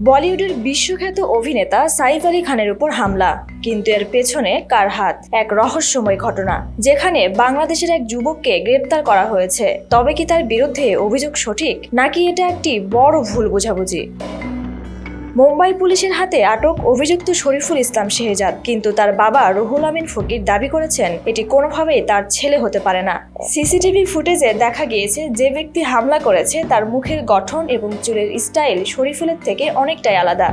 বলিউডের বিশ্বখ্যাত অভিনেতা সাইফ আলী খানের উপর হামলা, কিন্তু এর পেছনে কার হাত? এক রহস্যময় ঘটনা, যেখানে বাংলাদেশের এক যুবককে গ্রেপ্তার করা হয়েছে। তবে কি তার বিরুদ্ধে অভিযোগ সঠিক? নাকি এটা একটি বড় ভুল বোঝাবুঝি? মুম্বাই পুলিশের হাতে আটক অভিযুক্ত শরীফুল ইসলাম শেহজাদ। কিন্তু তার বাবা রুহুল আমিন ফকির দাবি করেছেন, এটি কোনোভাবেই তার ছেলে হতে পারে না। সিসিটিভি ফুটেজে দেখা গিয়েছে, যে ব্যক্তি হামলা করেছে তার মুখের গঠন এবং চুলের স্টাইল শরীফুলের থেকে অনেকটাই আলাদা।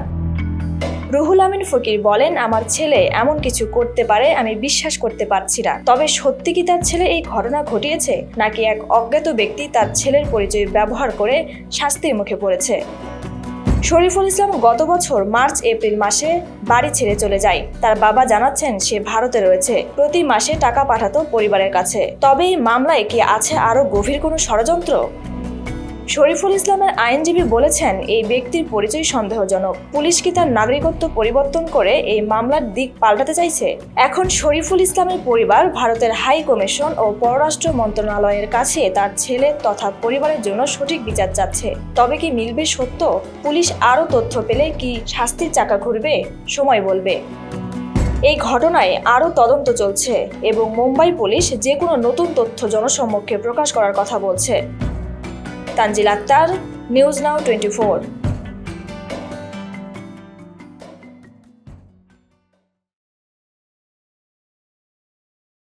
রুহুল আমিন ফকির বলেন, আমার ছেলে এমন কিছু করতে পারে, আমি বিশ্বাস করতে পারছি না। তবে সত্যি কি তার ছেলে এই ঘটনা ঘটিয়েছে, নাকি এক অজ্ঞাত ব্যক্তি তার ছেলের পরিচয় ব্যবহার করে শাস্তির মুখে পড়েছে? শরীফুল ইসলাম গত বছর মার্চ, এপ্রিল মাসে বাড়ি ছেড়ে চলে যায়। তার বাবা জানাচ্ছেন সে ভারতে রয়েছে। প্রতি মাসে টাকা পাঠাতো পরিবারের কাছে। তবে এই মামলায় কি আছে আরও গভীর কোনো ষড়যন্ত্র? শরীফুল ইসলামের আইনজীবী বলেছেন, এই ব্যক্তির পরিচয় সন্দেহজনক। পুলিশ কি তার নাগরিকত্ব পরিবর্তন করে এই মামলার দিক পাল্টাতে চাইছে? এখন শরীফুল ইসলামের পরিবার ভারতের হাই কমিশন ও পররাষ্ট্র মন্ত্রণালয়ের কাছে তার ছেলে তথা পরিবারের জন্য সঠিক বিচার চাচ্ছে। তবে কি মিলবে সত্য? পুলিশ আরও তথ্য পেলে কি শাস্তির চাকা ঘুরবে? সময় বলবে। এই ঘটনায় আরও তদন্ত চলছে এবং মুম্বাই পুলিশ যে কোনো নতুন তথ্য জনসম্মুখে প্রকাশ করার কথা বলছে। Tanzil Akter news now twenty four.